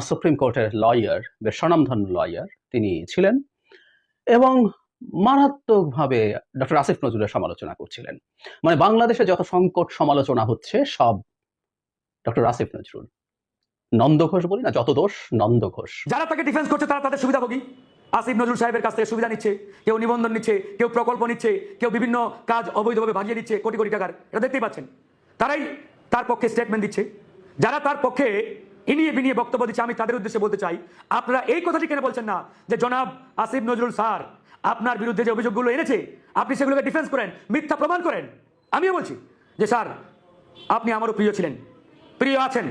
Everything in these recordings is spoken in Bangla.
সুপ্রিম কোর্টের লয়ার বেশ স্বনামধন্য লয়ার তিনি ছিলেন এবং মারাত্মকভাবে ডক্টর আসিফ নজরুলের সমালোচনা করছিলেন। মানে বাংলাদেশে যত সংকট সমালোচনা হচ্ছে, সব ডক্টর আসিফ নজরুল। নন্দ ঘোষ বলি না, যত দোষ নন্দ ঘোষ যারা তাকে ডিফেন্স করছে, তারা তাদের সুবিধাভোগী। আসিফ নজরুল সাহেবের কাছ থেকে সুবিধা নিচ্ছে, কেউ নিবন্ধন নিচ্ছে, কেউ প্রকল্প নিচ্ছে, কেউ বিভিন্ন কাজ অবৈধভাবে ভাগিয়ে দিচ্ছে কোটি কোটি টাকার। এটা দেখতেই পাচ্ছেন। তারাই তার পক্ষে স্টেটমেন্ট দিচ্ছে। যারা তার পক্ষে ইনিয়ে বিনিয়ে বক্তব্য দিচ্ছে। আমি তাদের উদ্দেশ্যে বলতে চাই, আপনারা এই কথাটি কেন বলছেন না? যে জনাব আসিফ নজরুল স্যার, আপনার বিরুদ্ধে যে অভিযোগগুলো এনেছে, আপনি সেগুলোকে ডিফেন্স করেন, মিথ্যা প্রমাণ করেন। আমিও বলছি যে, স্যার, আপনি আমারও প্রিয় ছিলেন, প্রিয় আছেন,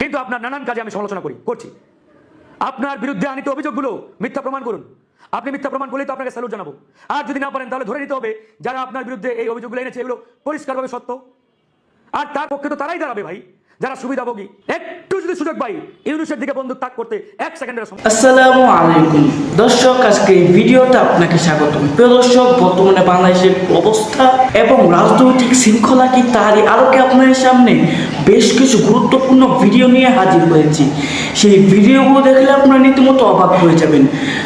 কিন্তু আপনার নানান কাজে আমি সমালোচনা করি, করছি। আপনার বিরুদ্ধে আনিত অভিযোগগুলো মিথ্যা প্রমাণ করুন। আপনি মিথ্যা প্রমাণ করলেই তো আপনাকে স্যালুট জানাব। আর যদি না পারেন, তাহলে ধরে নিতে হবে, যারা আপনার বিরুদ্ধে এই অভিযোগগুলো এনেছে, এগুলো পরিষ্কারভাবে সত্য। আর তার পক্ষে তো তারাই দাঁড়াবে ভাই, যারা সুবিধাভোগী। একটু যদি সুযোগ পাই। ইউনুসের দিকে তাক করতে এক সেকেন্ডের সময়। আসসালামু আলাইকুম। দর্শক, আজকে ভিডিওতে আপনাকে প্রিয় দর্শক, বর্তমানে বাংলাদেশের অবস্থা এবং রাজনৈতিক শৃঙ্খলা কি তারই আলোকে আপনাদের সামনে বেশ কিছু গুরুত্বপূর্ণ ভিডিও নিয়ে হাজির হয়েছি। সেই ভিডিওগুলো দেখলে আপনারা রীতিমতো অবাক হয়ে যাবেন।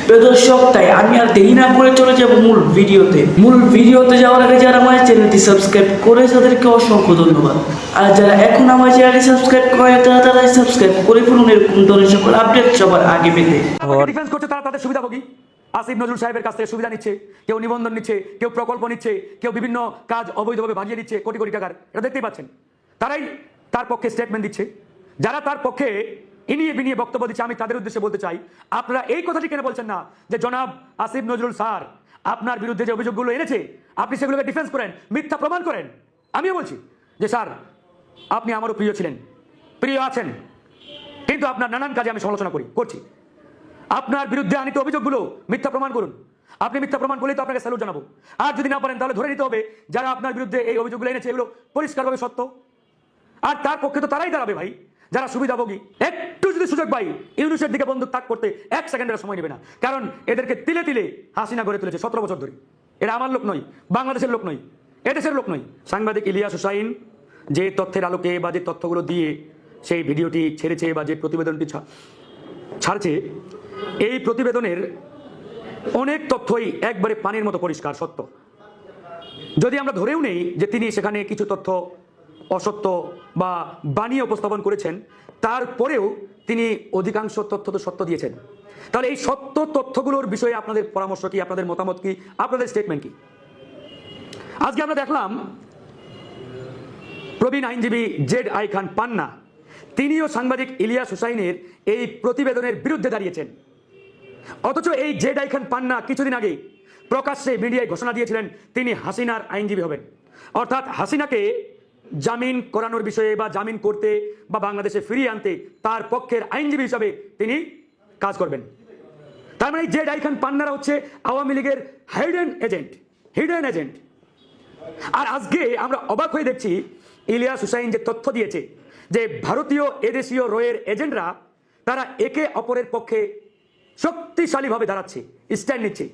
প্রিয় দর্শক, তাই আমি আর দেরি না করে চলে যাব মূল ভিডিওতে। মূল ভিডিওতে যাওয়ার আগে যারা আমার চ্যানেলটি সাবস্ক্রাইব করে তাদেরকে অসংখ্য ধন্যবাদ। আর যারা এখন আমার চ্যানেলটি সাবস্ক্রাইব করে তারা তারাই সাবস্ক্রাইব করে ফেলুন এরকম ধরনের সকল আপডেট সবার আগে পেতে। ডিফেন্স করছে তারা তাদের সুবিধাভোগী আসিফ নজরুল সাহেবের কাছ থেকে সুবিধা নিচ্ছে কেউ নিবন্ধন নিচ্ছে কেউ প্রকল্প নিচ্ছে কেউ বিভিন্ন কাজ অবৈধভাবে ভাগিয়ে দিচ্ছে কোটি কোটি টাকার। এটা দেখতেই পাচ্ছেন। তারাই তার পক্ষে স্টেটমেন্ট দিচ্ছে। যারা তার পক্ষে ইনিয়ে বিনিয়ে বক্তব্য দিচ্ছে আমি তাদের উদ্দেশ্যে বলতে চাই আপনারা এই কথাটি কেন বলছেন না? যে জনাব আসিফ নজরুল স্যার আপনার বিরুদ্ধে যে অভিযোগগুলো এনেছে আপনি সেগুলোকে ডিফেন্স করেন মিথ্যা প্রমাণ করেন। আমিও বলছি যে স্যার আপনি আমারও প্রিয় ছিলেন। প্রিয় আছেন। কিন্তু আপনার নানান কাজে আমি সমালোচনা করি, করছি। আপনার বিরুদ্ধে আনিত অভিযোগগুলো মিথ্যা প্রমাণ করুন। আপনি মিথ্যা প্রমাণ করলেই তো আপনাকে স্যালুট জানাব। আর যদি না পারেন, তাহলে ধরে নিতে হবে, যারা আপনার বিরুদ্ধে এই অভিযোগগুলো এনেছে, এগুলো পরিষ্কারভাবে সত্য। আর তার পক্ষে তো তারাই দাঁড়াবে ভাই, যারা সুবিধাভোগী। একটু যদি সুযোগ পাই, ইউনুসের দিকে বন্দুক তাক করতে এক সেকেন্ডের সময় নেবে না। কারণ এদেরকে তিলে তিলে হাসিনা গড়ে তুলেছে সতেরো বছর ধরে। এরা আমার লোক নয়, বাংলাদেশের লোক নয়, এদেশের লোক নয়। সাংবাদিক ইলিয়াস হুসাইন যে তথ্যের আলোকে বা যে তথ্যগুলো দিয়ে সেই ভিডিওটি ছেড়েছে বা যে প্রতিবেদনটি ছাড়ছে, এই প্রতিবেদনের অনেক তথ্যই একবারে পানির মতো পরিষ্কার, সত্য। যদি আমরা ধরেও নেই যে তিনি সেখানে কিছু তথ্য অসত্য বা বানিয়ে উপস্থাপন করেছেন, তারপরেও তিনি অধিকাংশ তথ্য তো সত্য দিয়েছেন। তাহলে এই সত্য তথ্যগুলোর বিষয়ে আপনাদের পরামর্শ কি, আপনাদের মতামত কি, আপনাদের স্টেটমেন্ট কি? আজকে আমরা দেখলাম প্রবীণ আইনজীবী জেড আই খান পান্না তিনিও সাংবাদিক ইলিয়াস হুসাইনের এই প্রতিবেদনের বিরুদ্ধে দাঁড়িয়েছেন। অথচ এই জেড ডাইখান পান্না কিছুদিন আগে প্রকাশ্যে মিডিয়ায় ঘোষণা দিয়েছিলেন, তিনি হাসিনার আইনজীবী হবেন। অর্থাৎ হাসিনাকে জামিন করানোর বিষয়ে বা জামিন করতে বা বাংলাদেশে ফিরিয়ে আনতে তার পক্ষের আইনজীবী হিসাবে তিনি কাজ করবেন। তার মানে জেড আই পান্নারা হচ্ছে আওয়ামী লীগের হাইডেন এজেন্ট, হিডেন এজেন্ট। আর আজকে আমরা অবাক হয়ে দেখছি ইলিয়াস হুসাইন যে তথ্য দিয়েছে যে ভারতীয় এদেশীয় রয়ের এজেন্টরা, তারা একে অপরের পক্ষে শক্তিশালীভাবে দাঁড়াচ্ছে, স্ট্যান্ড নিচ্ছে।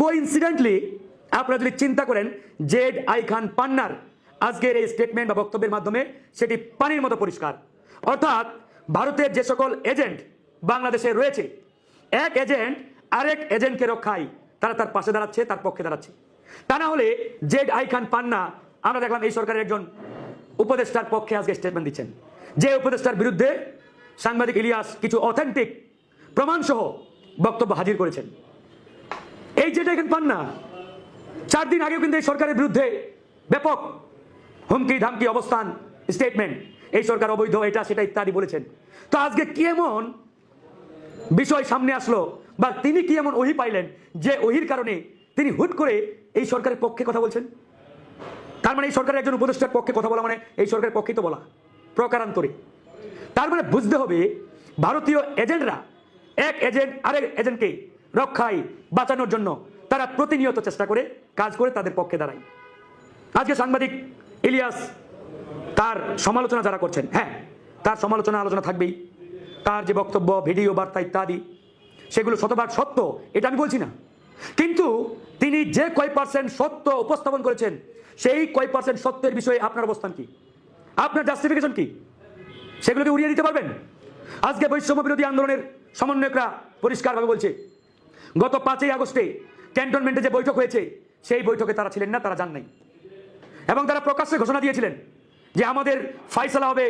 কোইন্সিডেন্টলি আপনারা যদি চিন্তা করেন, জেড আই খান পান্নার আজকের এই স্টেটমেন্ট বা বক্তব্যের মাধ্যমে সেটি পানির মতো পরিষ্কার। অর্থাৎ, ভারতের যে সকল এজেন্ট বাংলাদেশে রয়েছে, এক এজেন্ট আরেক এজেন্টকে রক্ষায় তারা তার পাশে দাঁড়াচ্ছে, তার পক্ষে দাঁড়াচ্ছে। তা না হলে জেড আই খান পান্না, আমরা দেখলাম এই সরকারের একজন উপদেষ্টার পক্ষে আজকে স্টেটমেন্ট দিচ্ছেন। যে উপদেষ্টার বিরুদ্ধে সাংবাদিক ইলিয়াস কিছু অথেন্টিক প্রমাণসহ বক্তব্য হাজির করেছেন। এই যেটা এখানে পান না, চার দিন আগেও কিন্তু এই সরকারের বিরুদ্ধে ব্যাপক হুমকি ধামকি অবস্থান স্টেটমেন্ট এই সরকার অবৈধ, এটা সেটা ইত্যাদি বলেছেন। তো আজকে কি এমন বিষয় সামনে আসলো বা তিনি কি এমন ওহি পাইলেন যে ওহির কারণে তিনি হুট করে এই সরকারের পক্ষে কথা বলছেন? তার মানে এই সরকারের একজন উপদেষ্টার পক্ষে কথা বলা মানে এই সরকারের পক্ষেই তো বলা। প্রকারান্তরে। তার মানে বুঝতে হবে, ভারতীয় এজেন্টরা এক এজেন্ট আরেক এজেন্টকে রক্ষায় বাঁচানোর জন্য তারা প্রতিনিয়ত চেষ্টা করে, কাজ করে তাদের পক্ষে দাঁড়ায়। আজকে সাংবাদিক ইলিয়াস তার সমালোচনা যারা করছেন হ্যাঁ তার সমালোচনা আলোচনা থাকবেই। তার যে বক্তব্য, ভিডিও, বার্তা ইত্যাদি, সেগুলো শতভাগ সত্য, এটা আমি বলছি না। কিন্তু তিনি যে কয় পার্সেন্ট সত্য উপস্থাপন করেছেন সেই কয় পার্সেন্ট সত্যের বিষয়ে আপনার অবস্থান কি? আপনার জাস্টিফিকেশন কি? সেগুলোকে উড়িয়ে দিতে পারবেন? আজকে বৈষম্য বিরোধী আন্দোলনের সমন্বয়করা পরিষ্কারভাবে বলছে, গত পাঁচই আগস্টে ক্যান্টনমেন্টে যে বৈঠক হয়েছে, সেই বৈঠকে তারা ছিলেন না, তারা যান নাই। এবং তারা প্রকাশ্যে ঘোষণা দিয়েছিলেন যে আমাদের ফাইসলা হবে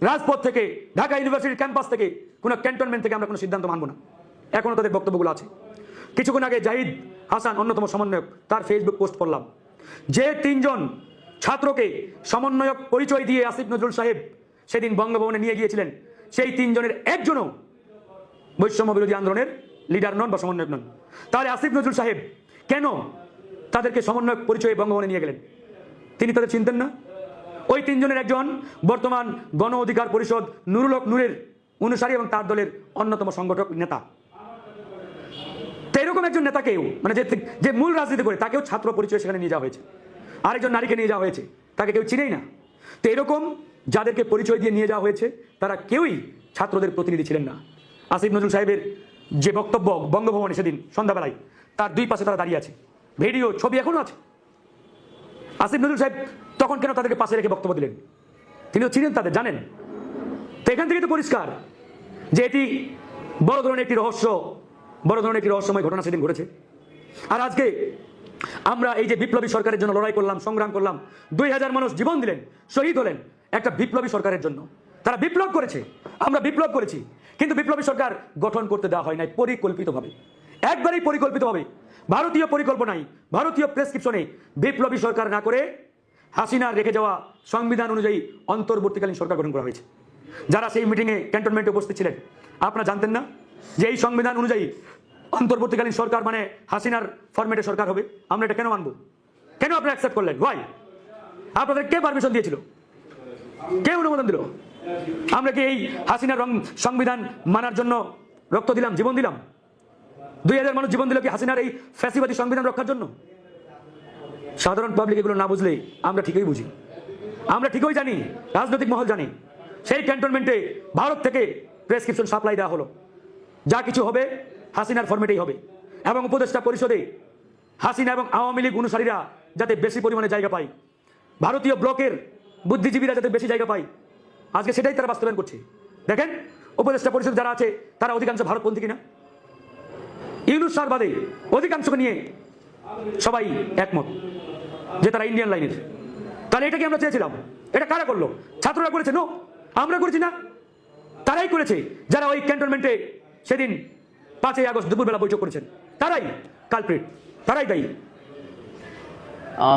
রাজপথ থেকে, ঢাকা ইউনিভার্সিটির ক্যাম্পাস থেকে, কোনো ক্যান্টনমেন্ট থেকে আমরা কোনো সিদ্ধান্ত মানব না। এখনও তাদের বক্তব্যগুলো আছে। কিছুক্ষণ আগে জাহিদ হাসান, অন্যতম সমন্বয়ক, তার ফেসবুক পোস্ট করলাম যে তিনজন ছাত্রকে সমন্বয়ক পরিচয় দিয়ে আসিফ নজরুল সাহেব সেদিন বঙ্গভবনে নিয়ে গিয়েছিলেন, সেই তিনজনের একজনও বৈষম্য বিরোধী আন্দোলনের লিডার নন বা সমন্বয়ক নন। তাহলে আসিফ নজরুল সাহেব কেন তাদেরকে সমন্বয়ক পরিচয়ে বঙ্গভবনে নিয়ে গেলেন? তিনি তাদের চিনতেন না। ওই তিনজনের একজন বর্তমান গণ অধিকার পরিষদ নুরুল হক নূরের অনুসারী এবং তার দলের অন্যতম সংগঠক নেতা। তো এরকম একজন নেতাকেও মানে যে যে মূল রাজনীতি করে, তাকেও ছাত্র পরিচয় সেখানে নিয়ে যাওয়া হয়েছে। আরেকজন নারীকে নিয়ে যাওয়া হয়েছে, তাকে কেউ চিনেই না। তো এরকম যাদেরকে পরিচয় দিয়ে নিয়ে যাওয়া হয়েছে, তারা কেউই ছাত্রদের প্রতিনিধি ছিলেন না। আসিফ নজরুল সাহেবের যে বক্তব্য, বঙ্গভবনে সেদিন সন্ধ্যাবেলায়, তার দুই পাশে তারা দাঁড়িয়ে আছে। ভিডিও, ছবি এখনও আছে। আসিফ নজরুল সাহেব তখন কেন তাদেরকে পাশে রেখে বক্তব্য দিলেন? তিনিও চিনেন তাদের, জানেন। তো এখান থেকে তো পরিষ্কার যে এটি বড় ধরনের একটি রহস্য বড় ধরনের একটি রহস্যময় ঘটনা সেদিন ঘটেছে। আর আজকে আমরা এই যে বিপ্লবী সরকারের জন্য লড়াই করলাম, সংগ্রাম করলাম, দুই হাজার মানুষ জীবন দিলেন, শহীদ হলেন একটা বিপ্লবী সরকারের জন্য। তারা বিপ্লব করেছে, আমরা বিপ্লব করেছি, কিন্তু বিপ্লবী সরকার গঠন করতে দেওয়া হয় নাই পরিকল্পিতভাবে। একবারেই পরিকল্পিতভাবে। ভারতীয় পরিকল্পনায়, ভারতীয় প্রেসক্রিপশনে বিপ্লবী সরকার না করে হাসিনার রেখে যাওয়া সংবিধান অনুযায়ী অন্তর্বর্তীকালীন সরকার গঠন করা হয়েছে। যারা সেই মিটিংয়ে ক্যান্টনমেন্টে উপস্থিত ছিলেন, আপনারা জানতেন না? যে এই সংবিধান অনুযায়ী অন্তর্বর্তীকালীন সরকার মানে হাসিনার ফরম্যাটে সরকার হবে, আমরা এটা কেন মানব? কেন আপনি অ্যাকসেপ্ট করলেন? ওয়াই আপনাদের কে পারমিশন দিয়েছিল? কে অনুমোদন দিল? আমরা কি এই হাসিনার রং সংবিধান মানার জন্য রক্ত দিলাম, জীবন দিলাম? দুই হাজার মানুষ জীবন দিল কি হাসিনার এই ফ্যাসিবাদী সংবিধান রক্ষার জন্য? সাধারণ পাবলিক এগুলো না বুঝলে আমরা ঠিকই বুঝি। আমরা ঠিকই জানি, রাজনৈতিক মহল জানি। সেই ক্যান্টনমেন্টে ভারত থেকে প্রেসক্রিপশন সাপ্লাই দেওয়া হলো। যা কিছু হবে, হাসিনার ফরম্যাটেই হবে। এবং উপদেষ্টা পরিষদে হাসিনা এবং আওয়ামী লীগ অনুসারীরা যাতে বেশি পরিমাণে জায়গা পায়। ভারতীয় ব্লকের বুদ্ধিজীবীরা যাতে বেশি জায়গা পায়। আজকে সেটাই তারা বাস্তবায়ন করছে। দেখেন, উপদেষ্টা পরিষদ যারা আছে, তারা অধিকাংশ ভারতপন্থী কিনা? ইউনুস সার বাদে অধিকাংশকে নিয়ে সবাই একমত যে তারা ইন্ডিয়ান লাইনের তাহলে এটাকে আমরা চেয়েছিলাম? এটা কারা করল? ছাত্ররা করেছে? নো, আমরা করেছি না। তারাই করেছে। যারা ওই ক্যান্টনমেন্টে সেদিন পাঁচই আগস্ট দুপুরবেলা বৈঠক করেছেন। তারাই কালপ্রিট তারাই দায়ী।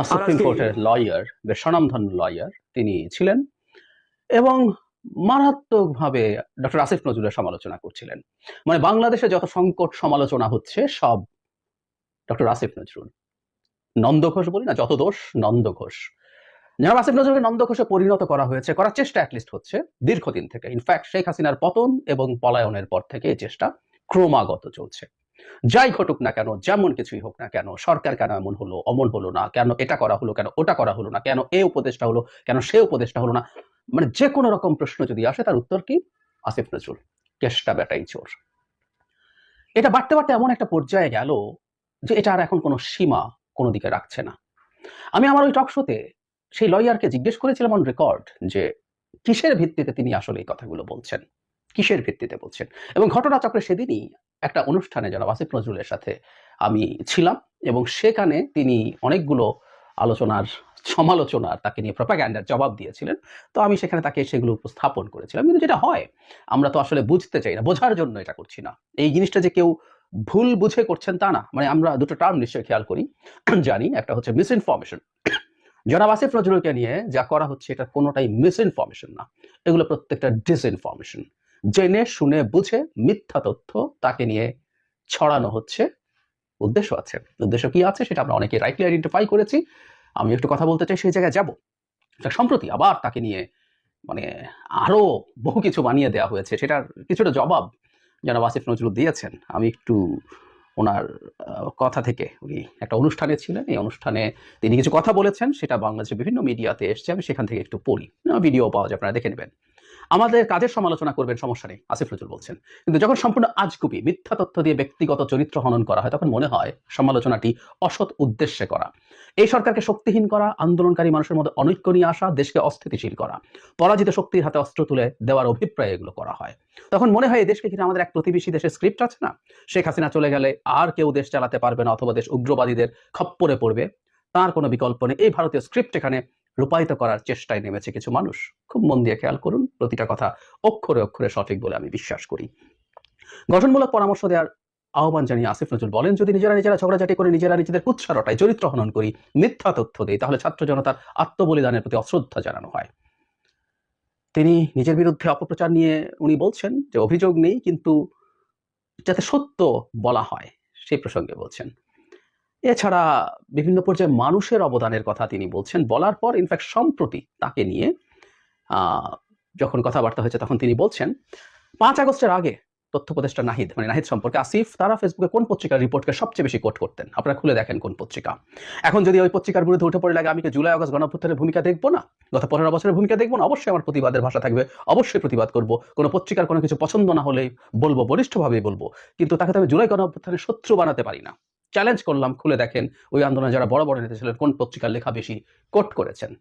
সুপ্রিম কোর্টের লয়ার বেশ স্বনামধন্য লয়ার তিনি ছিলেন এবং মারাত্মকভাবে ডক্টর আসিফ নজরুলের সমালোচনা করছিলেন। মানে বাংলাদেশে যত সংকট সমালোচনা হচ্ছে সব ডক্টর আসিফ নজরুল। নন্দ ঘোষ বলি না যত দোষ নন্দ ঘোষ। জনাব আসিফ নজরুলকে নন্দ ঘোষে পরিণত করা হয়েছে, করার চেষ্টা অ্যাটলিস্ট হচ্ছে দীর্ঘদিন থেকে। ইনফ্যাক্ট শেখ হাসিনার পতন এবং পলায়নের পর থেকে এই চেষ্টা ক্রমাগত চলছে। যাই ঘটুক না কেন, যেমন কিছুই হোক না কেন, সরকার কেন এমন হলো, অমন হলো না, কেন এটা করা হলো, কেন ওটা করা হলো না, কেন এ উপদেশটা হলো, কেন সে উপদেশটা হলো না মানে যে কোনো রকম প্রশ্ন যদি আসে, তার উত্তর কি? আসিফ নজরুল, কেষ্টা বেটাই চোর। এটা বাড়তে বাড়তে এমন একটা পর্যায়ে গেল যে এটা আর এখন কোনো সীমা কোনো দিকে রাখছে না। আমি আমার ওই টক শোতে সেই লয়ারকে জিজ্ঞেস করেছিলাম অন রেকর্ড যে, কিসের ভিত্তিতে তিনি আসলে এই কথাগুলো বলছেন? কিসের ভিত্তিতে বলছেন? এবং ঘটনাচক্রে সেদিনই একটা অনুষ্ঠানে জনাব আসিফ নজরুলের সাথে আমি ছিলাম এবং সেখানে তিনি অনেকগুলো আলোচনার সমালোচনার তাকে নিয়ে প্রপাগ্যান্ডার জবাব দিয়েছিলেন। তো আমি সেখানে তাকে সেগুলো উপস্থাপন করেছিলাম। কিন্তু যেটা হয়, আমরা তো আসলে বুঝতে চাই না, বোঝার জন্য এটা করছি না। এই জিনিসটা যে কেউ ভুল বুঝে করছেন তা না। মানে আমরা দুটো টার্ম নিশ্চয়ই খেয়াল করি, জানি, একটা হচ্ছে মিস ইনফরমেশন জনাব আসিফ নজরুলকে নিয়ে যা করা হচ্ছে এটা কোনোটাই মিস ইনফরমেশন না। এগুলো প্রত্যেকটা ডিসইনফরমেশন জেনে, শুনে, বুঝে মিথ্যা তথ্য তাকে নিয়ে ছড়ানো হচ্ছে। উদ্দেশ্য আছে। উদ্দেশ্য কি আছে সেটা আমরা অনেকে রাইটলি আইডেন্টিফাই করেছি। আমি একটু কথা বলতে চাই, সেই জায়গায় যাব। সম্প্রতি আবার তাকে নিয়ে মানে আরও বহু কিছু বানিয়ে দেওয়া হয়েছে। সেটার কিছুটা জবাব জনাব আসিফ নজরুল দিয়েছেন। আমি একটু ওনার কথা থেকে উনি একটা অনুষ্ঠানে ছিলেন। এই অনুষ্ঠানে তিনি কিছু কথা বলেছেন, সেটা বাংলাদেশের বিভিন্ন মিডিয়াতে এসছে, আমি সেখান থেকে একটু পড়ি। ভিডিও পাওয়া যায়, আপনারা দেখে নেবেন। আমাদের কাজের সমালোচনা করবেন, সমস্যা নেই, আসিফ নজরুল বলছেন। কিন্তু যখন সম্পূর্ণ আজগুবি, মিথ্যা তথ্য দিয়ে ব্যক্তিগত চরিত্র হনন করা হয়, তখন মনে হয় সমালোচনাটি অসৎ উদ্দেশ্যে করা। এই সরকারকে শক্তিহীন করা, আন্দোলনকারী মানুষের মধ্যে অনৈক্য নিয়ে আসা, দেশকে অস্থিতিশীল করা, পরাজিত শক্তির হাতে অস্ত্র তুলে দেওয়ার অভিপ্রায় এগুলো করা হয়। তখন মনে হয় এই দেশকে ঘিরে আমাদের এক প্রতিবেশী দেশের স্ক্রিপ্ট আছে না? শেখ হাসিনা চলে গেলে আর কেউ দেশ চালাতে পারবে না, অথবা দেশ উগ্রবাদীদের খপ্পরে পড়বে। তার কোনো বিকল্প নেই। এই ভারতীয় স্ক্রিপ্ট এখানে রূপায়িত করার চেষ্টায় নেমেছে কিছু মানুষ। খুব মন দিয়ে খেয়াল করুন, প্রতিটা কথা অক্ষরে অক্ষরে সঠিক বলে আমি বিশ্বাস করি। গঠনমূলক পরামর্শ দেওয়ার আহ্বান জানিয়ে আসিফ নজরুল বলেন, যদি নিজেরা নিজেরা ঝগড়াঝাটি করে, নিজেরা নিজেদের কুৎসা চরিত্র হনন করি, মিথ্যা তথ্য দিই, তাহলে ছাত্র জনতার আত্মবলিদানের প্রতি অশ্রদ্ধা জানানো হয়। তিনি নিজের বিরুদ্ধে অপপ্রচার নিয়ে উনি বলছেন যে, অভিযোগ নেই, কিন্তু যাতে সত্য বলা হয়, সেই প্রসঙ্গে বলছেন। এছাড়া বিভিন্ন পর্যায়ে মানুষের অবদানের কথা তিনি বলছেন। বলার পর ইনফ্যাক্ট সম্প্রতি তাকে নিয়ে যখন কথাবার্তা হয়েছে তখন তিনি বলছেন, পাঁচ আগস্টের আগে তথ্য উপদেষ্টা নাহিদ মানে নাহিদ সম্পর্কে আসিফ, তারা ফেসবুকে কোন পত্রিকার রিপোর্টকে সবচেয়ে বেশি কোট করতেন? আপনারা খুলে দেখেন কোন পত্রিকা। এখন যদি ওই পত্রিকার বিরুদ্ধে উঠে পড়ে লাগে, আমি কি জুলাই, আগস্ট গণঅভ্যুত্থানের ভূমিকা দেখব না? গত পনেরো বছরের ভূমিকা দেখব না? অবশ্যই আমার প্রতিবাদের ভাষা থাকবে, অবশ্যই প্রতিবাদ করব। কোনো পত্রিকার কোনো কিছু পছন্দ না হলে বলব, বলিষ্ঠভাবেই বলব। কিন্তু তাকে তো আমি জুলাই গণঅভ্যুত্থানের শত্রু বানাতে পারি না। চ্যালেঞ্জ করলাম, খুলে দেখেন, ওই আন্দোলনে যারা বড় বড় নেতা ছিলেন, কোন পত্রিকার লেখা বেশি কোট করেছেন?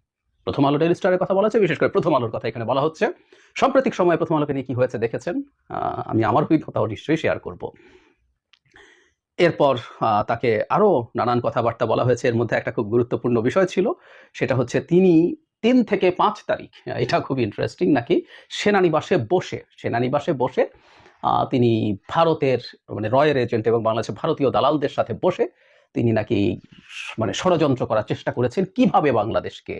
প্রথম আলো ডেলি স্টারের কথা বলা হচ্ছে, বিশেষ করে প্রথম আলোর কথা এখানে বলা হচ্ছে। সাম্প্রতিক সময়ে প্রথম আলোকে নিয়ে কি হয়েছে দেখেছেন? আমি আমার অভিজ্ঞতাও নিশ্চয়ই শেয়ার করব। এরপর তাকে আরও নানান কথাবার্তা বলা হয়েছে। এর মধ্যে একটা খুব গুরুত্বপূর্ণ বিষয় ছিল, সেটা হচ্ছে তিনি তিন থেকে পাঁচ তারিখ এটা খুব ইন্টারেস্টিং নাকি, সেনানিবাসে বসে সেনানিবাসে বসে তিনি ভারতের মানে রয়ের এজেন্ট এবং বাংলাদেশের ভারতীয় দালালদের সাথে বসে তিনি নাকি মানে ষড়যন্ত্র করার চেষ্টা করেছেন। কীভাবে বাংলাদেশকে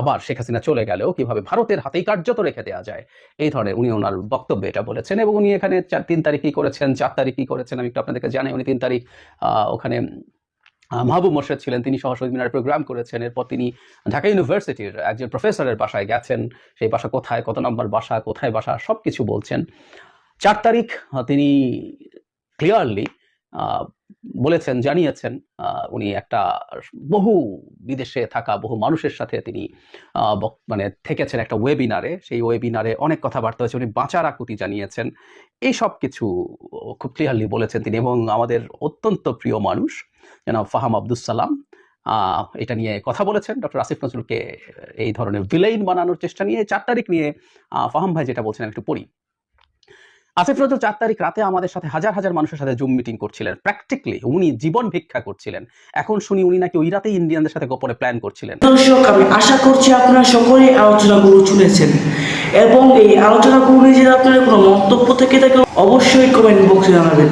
আবার শেখ হাসিনা চলে গেলেও কীভাবে ভারতের হাতেই কার্যত রেখে দেওয়া যায়? এই ধরনের উনি ওনার বক্তব্যে এটা বলেছেন এবং উনি এখানে চার, তিন তারিখ কি করেছেন, চার তারিখ কি করেছেন। আমি একটু আপনাদেরকে জানাই, উনি তিন তারিখ ওখানে মাহবুব মোর্শেদ ছিলেন, তিনি সহ শহীদ মিনার প্রোগ্রাম করেছেন। এরপর তিনি ঢাকা ইউনিভার্সিটির একজন প্রফেসরের বাসায় গেছেন। সেই বাসা কোথায়, কত নম্বর বাসা, কোথায় বাসা সব কিছু বলছেন। চার তারিখ তিনি ক্লিয়ারলি বলেছেন, জানিয়েছেন উনি একটা বহু বিদেশে থাকা, বহু মানুষের সাথে তিনি মানে থেকেছেন একটা ওয়েবিনারে সেই ওয়েবিনারে অনেক কথাবার্তা হয়েছে। উনি বাঁচার আকুতি জানিয়েছেন। এই সব কিছু খুব ক্লিয়ারলি বলেছেন তিনি এবং আমাদের অত্যন্ত প্রিয় মানুষ যেন ফাহাম আব্দুল সালাম এটা নিয়ে কথা বলেছেন। ডক্টর আসিফ নজরুলকে এই ধরনের ভিলেইন বানানোর চেষ্টা নিয়ে, চার তারিখ নিয়ে ফাহাম ভাই যেটা বলছেন একটু পড়ি। আসিফ নজরুল চার তারিখ রাতে আমাদের সাথে হাজার হাজার মানুষের সাথে জুম মিটিং করছিলেন। প্র্যাকটিক্যালি উনি জীবন ভিক্ষা করছিলেন। এখন শুনি উনি নাকি ওই রাতেই ইন্ডিয়ানদের সাথে গোপনে প্ল্যান করছিলেন। দর্শক আমি আশা করছি আপনারা সকলেই আলোচনাগুলো শুনেছেন। এবং এই আলোচনাগুলো নিয়ে যদি আপনাদের কোনো মন্তব্য থেকে থাকে অবশ্যই কমেন্ট বক্সে জানাবেন।